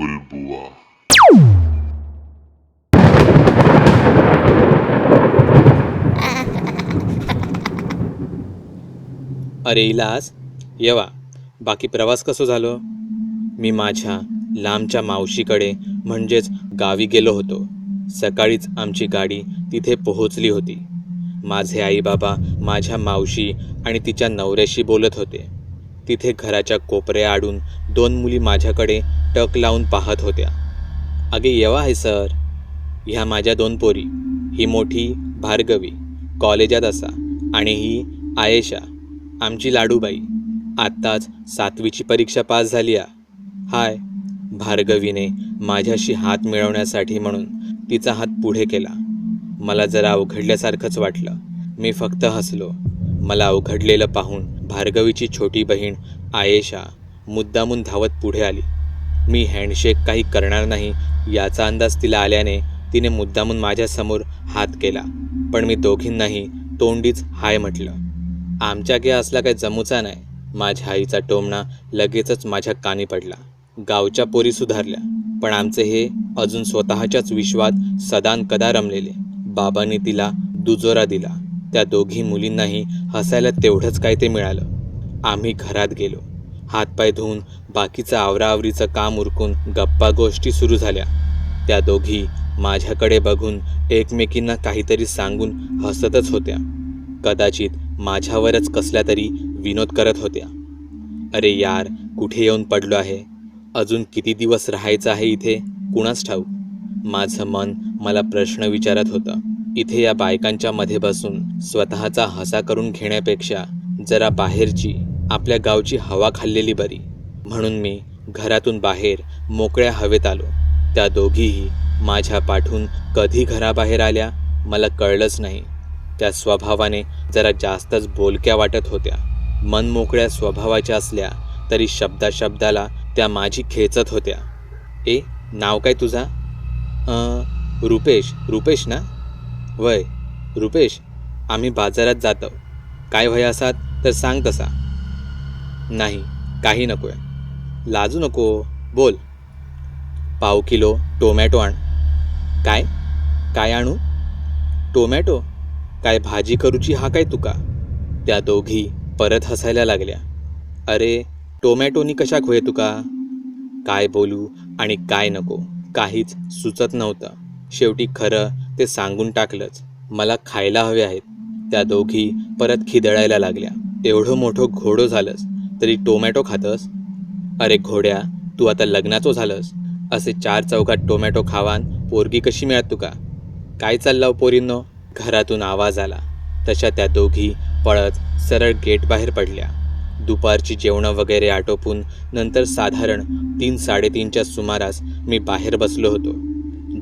गुलबुवा अरे इलास येवा. बाकी प्रवास कसो झालो? मी माझ्या लांबच्या मावशीकडे म्हणजेच गावी गेलो होतो. सकाळीच आमची गाडी तिथे पोहोचली होती. माझे आईबाबा माझ्या मावशी आणि तिच्या नवऱ्याशी बोलत होते. तिथे घराच्या कोपऱ्या आडून दोन मुली माझ्याकडे टक लावून पाहत होत्या. अगे येवा आहे सर. ह्या माझ्या दोन पोरी. ही मोठी भार्गवी कॉलेजात असा आणि ही आयेशा आमची लाडूबाई. आत्ताच सातवीची परीक्षा पास झाली आ. हाय भार्गवीने माझ्याशी हात मिळवण्यासाठी म्हणून तिचा हात पुढे केला. मला जरा अवघडल्यासारखंच वाटलं. मी फक्त हसलो. मला अवघडलेलं पाहून भार्गवीची छोटी बहीण आयेशा मुद्दामून धावत पुढे आली. मी हँडशेक काही करणार नाही याचा अंदाज तिला आल्याने तिने मुद्दामून माझ्यासमोर हात केला. पण मी दोघींनाही तोंडीच हाय म्हटलं. आमच्या गे असला काही जमूचा नाही. माझ्या आईचा टोमणा लगेचच माझ्या कानी पडला. गावच्या पोरी सुधारल्या. पण आमचे हे अजून स्वतःच्याच विश्वात सदान कदा रमलेले. बाबांनी तिला दुजोरा दिला. त्या दोघी मुलींनाही हसायला तेवढंच काय ते मिळालं. आम्ही घरात गेलो. हातपाय धुवून बाकीचं आवराआवरीचं काम उरकून गप्पा गोष्टी सुरू झाल्या. त्या दोघी माझ्याकडे बघून एकमेकींना काहीतरी सांगून हसतच होत्या. कदाचित माझ्यावरच कसल्या तरी विनोद करत होत्या. अरे यार कुठे येऊन पडलो आहे? अजून किती दिवस राहायचं आहे इथे? कुणाच ठाऊक? माझं मन मला प्रश्न विचारत होतं. इथे या बायकांच्या मध्ये बसून स्वतःचा हसा करून घेण्यापेक्षा जरा बाहेरची आपल्या गावची हवा खाल्लेली बरी. म्हणून मी घरातून बाहेर मोकळ्या हवेत आलो. त्या दोघीही माझ्या पाठून कधी घराबाहेर आल्या मला कळलंच नाही. त्या स्वभावाने जरा जास्तच बोलक्या वाटत होत्या. मनमोकळ्या स्वभावाच्या असल्या तरी शब्दाशब्दाला त्या माझी खेचत होत्या. ए नाव काय तुझा? रुपेश रुपेश ना? वय रुपेश आम्ही बाजारात जातो. काय वय असात तर सांग तसा. नाही काही नको आहे लाजू नको बोल. पाव किलो टोमॅटो आण. काय? काय आणू? टोमॅटो? काय भाजी करूची हा काय तुका? त्या दोघी परत हसायला लागल्या. अरे टोमॅटोनी कशाक होय तुका? काय बोलू आणि काय नको? काहीच सुचत नव्हतं. शेवटी खरं ते सांगून टाकलंच. मला खायला हवे आहेत. त्या दोघी परत खिदळायला लागल्या. एवढं मोठं घोडं झालंस. तरी टोमॅटो खातस? अरे घोड्या तू आता लग्नाचो झालंस. असे चार चौकात टोमॅटो खावान पोरगी कशी मिळत तुका? काय चाललं हो पोरींनो? घरातून आवाज आला. तशा त्या दोघी पळत सरळ गेट बाहेर पडल्या. दुपारची जेवणं वगैरे आटोपून नंतर साधारण तीन साडेतीनच्या सुमारास मी बाहेर बसलो होतो.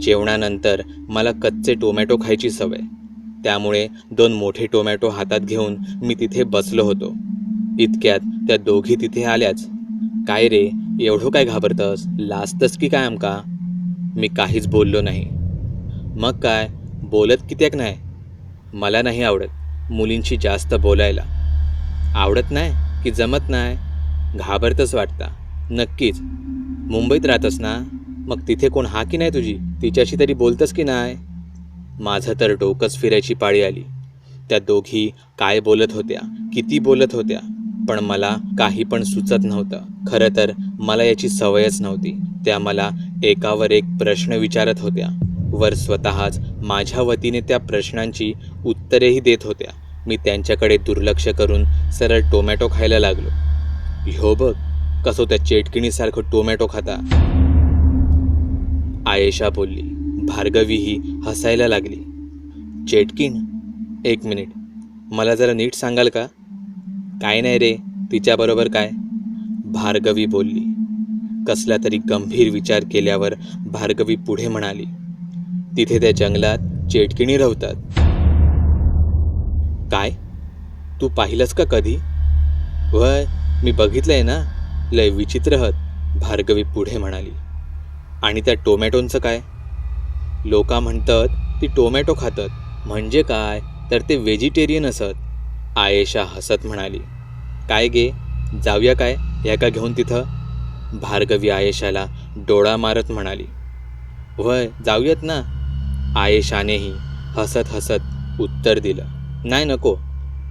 जेवणानंतर मला कच्चे टोमॅटो खायची सवय. त्यामुळे दोन मोठे टोमॅटो हातात घेऊन मी तिथे बसलो होतो. इतक्यात त्या दोघी तिथे आल्याच. काय रे एवढं काय घाबरतस? लाजतस की काय आमका? मी काहीच बोललो नाही. मग काय? बोलत कित्याक नाही? मला नाही आवडत मुलींशी जास्त बोलायला. आवडत नाही की जमत नाही? घाबरतच वाटता. नक्कीच. मुंबईत राहतस ना? मग तिथे कोण हा की नाही तुझी? तिच्याशी तरी बोलतस की नाही? माझं तर डोकंच फिरायची पाळी आली. त्या दोघी काय बोलत होत्या किती बोलत होत्या पण मला काही पण सुचत नव्हतं. खरं तर मला याची सवयच नव्हती. त्या मला एकावर एक प्रश्न विचारत होत्या. वर स्वतःच माझ्या वतीने त्या प्रश्नांची उत्तरेही देत होत्या. मी त्यांच्याकडे दुर्लक्ष करून सरळ टोमॅटो खायला लागलो. ह्यो बघ कसो त्या चेटकिणीसारखं टोमॅटो खाता. आयेशा बोलली. भार्गवीही हसायला लागली. चेटकीण एक मिनिट. मला जरा नीट सांगाल का? काय नाही रे तिच्याबरोबर काय? भार्गवी बोलली. कसला तरी गंभीर विचार केल्यावर भार्गवी पुढे म्हणाली. तिथे त्या जंगलात चेटकिणी राहतात काय? तू पाहिलंस का कधी? वय मी बघितलंय ना. लय विचित्र हत भार्गवी पुढे म्हणाली. आणि त्या टोमॅटोंचं काय? लोका म्हणतात ती टोमॅटो खातात. म्हणजे काय? तर ते व्हेजिटेरियन असत. आयेशा हसत म्हणाली काय गे? जाऊया काय? ह्या का घेऊन तिथं? भार्गवी आयेशाला डोळा मारत म्हणाली वय जाऊयात ना. आयेशानेही हसत हसत उत्तर दिलं नाही नको.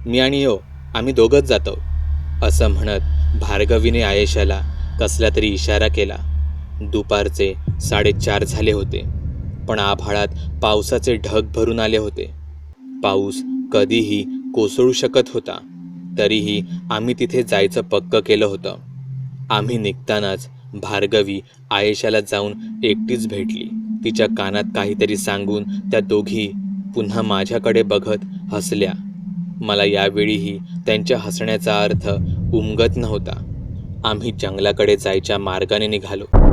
मी आणि यो आम्ही दोघंच जातो. असं म्हणत भार्गवीने आयेशाला कसला तरी इशारा केला. दुपारचे साडेचार झाले होते. पण आभाळात पावसाचे ढग भरून आले होते. पाऊस कधीही कोसळू शकत होता. तरीही आम्ही तिथे जायचं पक्क केलं होतं. आम्ही निघतानाच भार्गवी आयेशाला जाऊन एकटीच भेटली. तिच्या कानात काहीतरी सांगून त्या दोघी पुन्हा माझ्याकडे बघत हसल्या. मला यावेळीही त्यांच्या हसण्याचा अर्थ उमगत नव्हता. आम्ही जंगलाकडे जायच्या मार्गाने निघालो.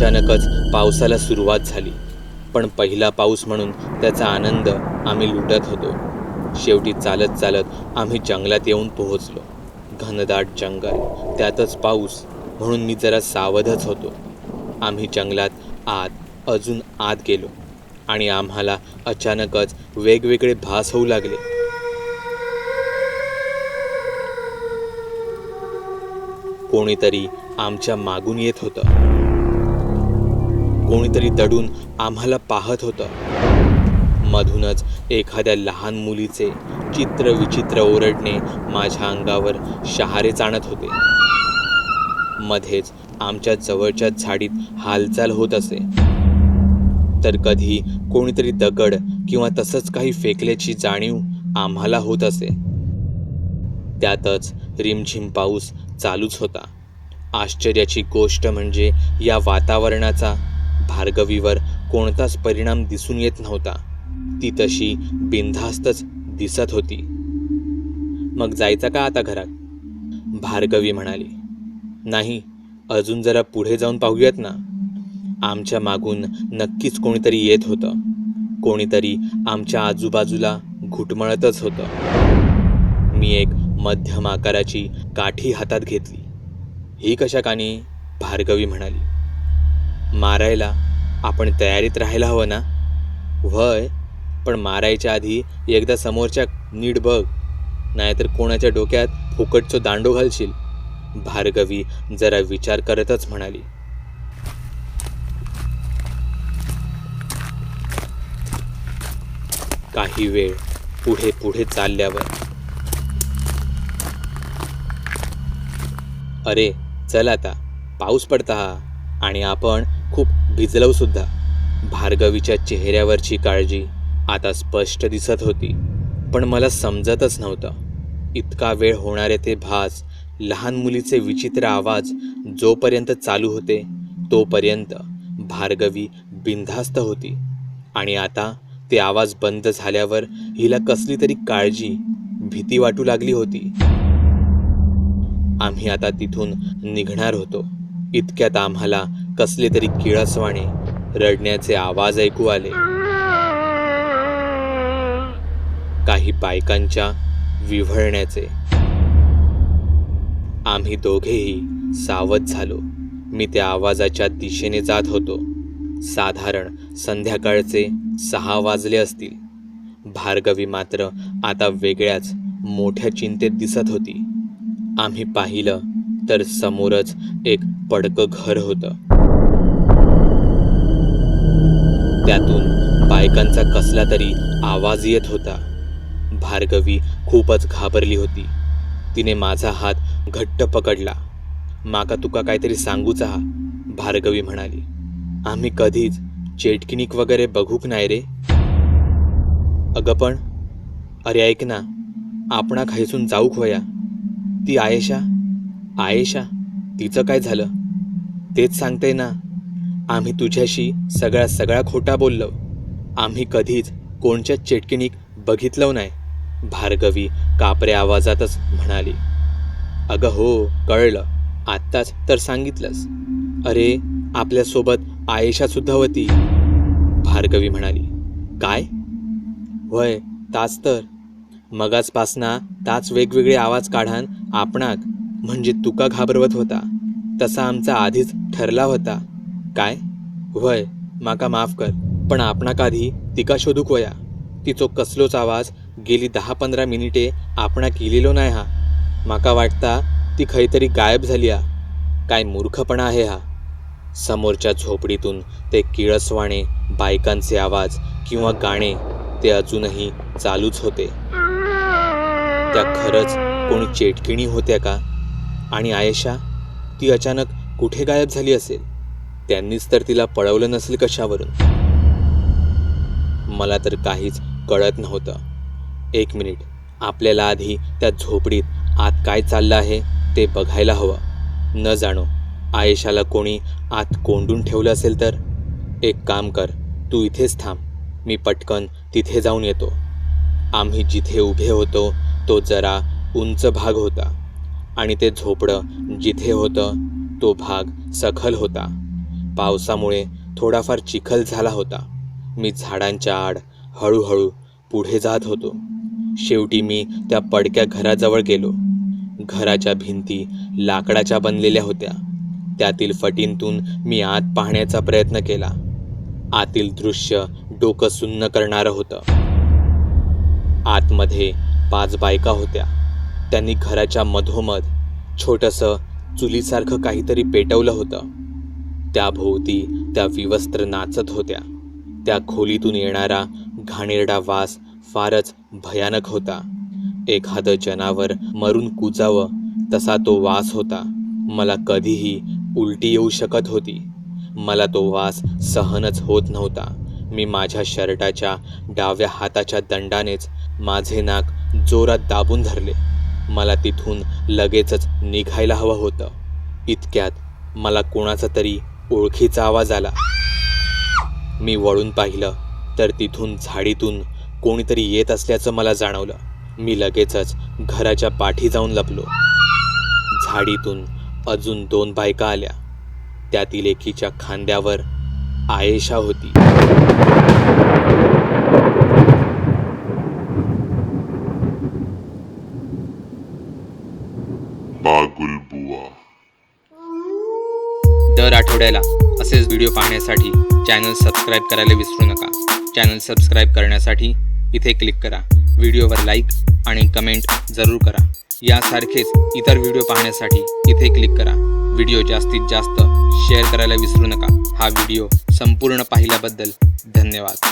अचानकच पावसाला सुरुवात झाली. पण पहिला पाऊस म्हणून त्याचा आनंद आम्ही लुटत होतो. शेवटी चालत चालत आम्ही जंगलात येऊन पोहोचलो. घनदाट जंगल त्यातच पाऊस म्हणून मी जरा सावधच होतो. आम्ही जंगलात आत अजून आत गेलो आणि आम्हाला अचानकच वेगवेगळे भास होऊ लागले. कोणीतरी आमच्या मागून येत होतं. कोणीतरी दडून आम्हाला पाहत होतं. मधूनच एखाद्या लहान मुलीचे चित्र विचित्र ओरडणे माझ्या अंगावर शहारे जाणत होते. मध्येच आमच्या जवळच्या झाडीत हालचाल होत असे. तर कधी कोणीतरी दगड किंवा तसंच काही फेकल्याची जाणीव आम्हाला होत असे. त्यातच रिमझिम पाऊस चालूच होता. आश्चर्याची गोष्ट म्हणजे या वातावरणाचा भार्गवीवर कोणताच परिणाम दिसून येत नव्हता. ती तशी बिनधास्तच दिसत होती. मग जायचं का आता घरात? भार्गवी म्हणाली नाही अजून जरा पुढे जाऊन पाहूयात ना. आमच्या मागून नक्कीच कोणीतरी येत होतं. कोणीतरी आमच्या आजूबाजूला घुटमळतच होतं. मी एक मध्यम आकाराची काठी हातात घेतली. ही कशा कानी भार्गवी म्हणाली. मारायला आपण तयारीत राहायला हवं ना? वय पण मारायच्या आधी एकदा समोरच्या नीट बघ नाहीतर कोणाच्या डोक्यात फुकटचो दांडो घालशील. भार्गवी जरा विचार करतच म्हणाली. काही वेळ पुढे पुढे चालल्यावर. अरे चल आता पाऊस पडता आणि आपण खूप भिजलवसुद्धा भार्गवीच्या चेहऱ्यावरची काळजी आता स्पष्ट दिसत होती पण मला समजतच नव्हतं. इतका वेळ होणारे ते भास लहान मुलीचे विचित्र आवाज जोपर्यंत चालू होते तोपर्यंत भार्गवी बिनधास्त होती. आणि आता ते आवाज बंद झाल्यावर हिला कसली तरी काळजी भीती वाटू लागली होती. आम्ही आता तिथून निघणार होतो. इतक्यात आम्हाला कसले तरी किळसवाणे रडण्याचे आवाज ऐकू आले. काही बायकांच्या विव्हळण्याचे. आम्ही दोघेही सावध झालो. मी त्या आवाजाच्या दिशेने जात होतो. साधारण संध्याकाळचे सहा वाजले असतील. भार्गवी मात्र आता वेगळ्याच मोठ्या चिंतेत दिसत होती. आम्ही पाहिलं तर समोरच एक पडकं घर होतं. त्यातून बायकांचा कसला तरी आवाज येत होता. भार्गवी खूपच घाबरली होती. तिने माझा हात घट्ट पकडला. माका तुका काहीतरी सांगूचा हा भार्गवी म्हणाली. आम्ही कधीच चेटकिनिक वगैरे बघूक नाही रे. अगं पण अरे ऐक ना आपणा खायसून जाऊक होया ती आयेशा आयेशा तिचं काय झालं? तेच सांगते ना आम्ही तुझ्याशी सगळा सगळा खोटा बोललो. आम्ही कधीच कोणच्या चेटकिणीक बघितलं नाही भार्गवी कापऱ्या आवाजातच म्हणाली. अगं हो कळलं. आत्ताच तर सांगितलंस. अरे आपल्यासोबत आयेशा सुद्धा होती. भार्गवी म्हणाली. काय? वय ताच तर. मगाचपासना ताच वेगवेगळे आवाज काढान आपणाक म्हणजे तुका घाबरवत होता. तसा आमचा आधीच ठरला होता. काय? व्हय माका माफ कर पण आपणाक आधी तिका शोधूक वया. तिचो कसलोच आवाज गेली दहा पंधरा मिनिटे आपणाक केलेलो नाही हा. माका वाटता ती खैतरी गायब झाली हा. काय मूर्खपणा आहे हा. समोरच्या झोपडीतून ते किळसवाणे बायकांचे आवाज किंवा गाणे ते अजूनही चालूच होते. त्या खरंच कोणी चेटकिणी होत्या का? आणि आयशा ती अचानक कुठे गायब झाली असेल? त्यांनीच तर तिला पळवलं नसेल कशावरून. मला तर काहीच कळत नव्हतं. एक मिनिट आपल्याला आधी त्या झोपडीत आत काय चाललं आहे ते बघायला हवं. न जाणो आयेशाला कोणी आत कोंडून ठेवलं असेल तर? एक काम कर तू इथेच थांब मी पटकन तिथे जाऊन येतो. आम्ही जिथे उभे होतो तो जरा उंच भाग होता. आणि ते झोपडं जिथे होतं तो भाग सखल होता. पावसामुळे थोडाफार चिखल झाला होता. मी झाडांच्या आड हळूहळू पुढे जात होतो. शेवटी मी त्या पडक्या घराजवळ गेलो. घराच्या भिंती लाकडाच्या बनलेल्या होत्या. त्यातील फटींतून मी आत पाहण्याचा प्रयत्न केला. आतील दृश्य डोकं सुन्न करणारं होतं. आतमध्ये पाच बायका होत्या. त्यांनी घराच्या मधोमध छोटंसं चुलीसारखं काहीतरी पेटवलं होतं. त्याभोवती त्या विवस्त्र नाचत होत्या. त्या खोलीतून येणारा घाणेरडा वास फारच भयानक होता. एखादं जनावर मरून कुचावं तसा तो वास होता. मला कधीही उलटी येऊ शकत होती. मला तो वास सहनच होत नव्हता. मी माझ्या शर्टाच्या डाव्या हाताच्या दंडानेच माझे नाक जोरात दाबून धरले. मला तिथून लगेचच निघायला हवं होतं. इतक्यात मला कोणाचा तरी ओळखीचा आवाज आला. मी वळून पाहिलं तर तिथून झाडीतून कोणीतरी येत असल्याचं मला जाणवलं. मी लगेचच घराच्या पाठी जाऊन लपलो. झाडीतून अजून दोन बायका आल्या. त्यातील एकीच्या खांद्यावर आयेशा होती. बागुल बुवा. दर आठवड्याला असेच व्हिडिओ पाहण्यासाठी चॅनल सबस्क्राईब करायला विसरू नका. चॅनल सबस्क्राईब करण्यासाठी इथे क्लिक करा. व्हिडिओवर लाईक आणि कमेंट जरूर करा. यासारखेच इतर व्हिडिओ पाहण्यासाठी इथे क्लिक करा. व्हिडिओ जास्तीत जास्त शेअर करायला विसरू नका. हा व्हिडिओ संपूर्ण पाहिल्याबद्दल धन्यवाद.